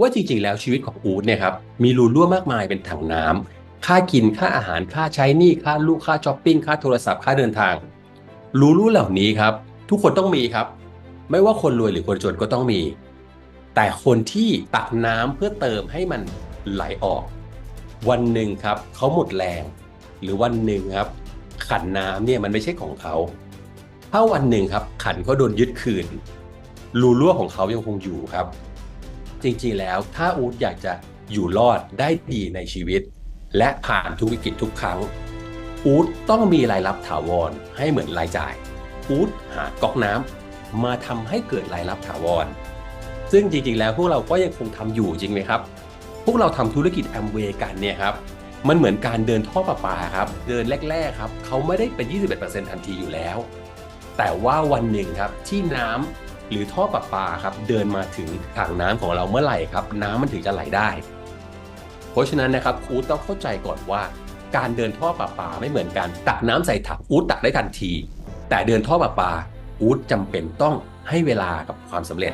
ว่าจริงๆ แล้วชีวิตของอู๊ดเนี่ยครับมีรูรั่วมากมายเป็นถังน้ำค่ากินค่าอาหารค่าใช้หนี้ค่าลูกค่าช้อปปิ้งค่าโทรศัพท์ค่าเดินทาง รูรั่วเหล่านี้ครับ ทุกคนต้องมีครับ ไม่ว่าคนรวยหรือคนจนก็ต้องมี แต่คนที่ตักน้ำเพื่อเติมให้มันไหลออก วันหนึ่งครับเขาหมดแรง หรือวันหนึ่งครับขันน้ำเนี่ยมันไม่ใช่ของเขาถ้าวันหนึ่งครับขันเขาโดนยึดคืนรูรั่วของเขายังคงอยู่ครับ จริงๆแล้วถ้าอู๊ดอยากจะอยู่รอดได้ดีในชีวิต และผ่านทุกวิกฤตทุกครั้ง อู๊ดต้องมีรายรับถาวรให้เหมือนรายจ่าย อู๊ดหาก๊อกน้ำมาทำให้เกิดรายรับถาวร ซึ่งจริงๆแล้วพวกเราก็ยังคงทำอยู่จริงไหมครับ พวกเราทำธุรกิจแอมเวย์กันเนี่ยครับมันเหมือนการเดินท่อประปาครับเดินแรกๆครับเขาไม่ได้เป็น 21%ทันทีอยู่แล้ว แต่ว่าวันหนึ่งครับที่น้ำ หรือท่อประปาครับเดินมาถึงถังน้ำของเราเมื่อไหร่ครับ น้ำมันถึงจะไหลได้ เพราะฉะนั้นนะครับอู๊ดต้องเข้าใจก่อนว่า การเดินท่อประปาไม่เหมือนกัน ตักน้ำใส่ถังอู๊ดตักได้ทันที แต่เดินท่อประปาอู๊ดจำเป็นต้องให้เวลากับความสำเร็จ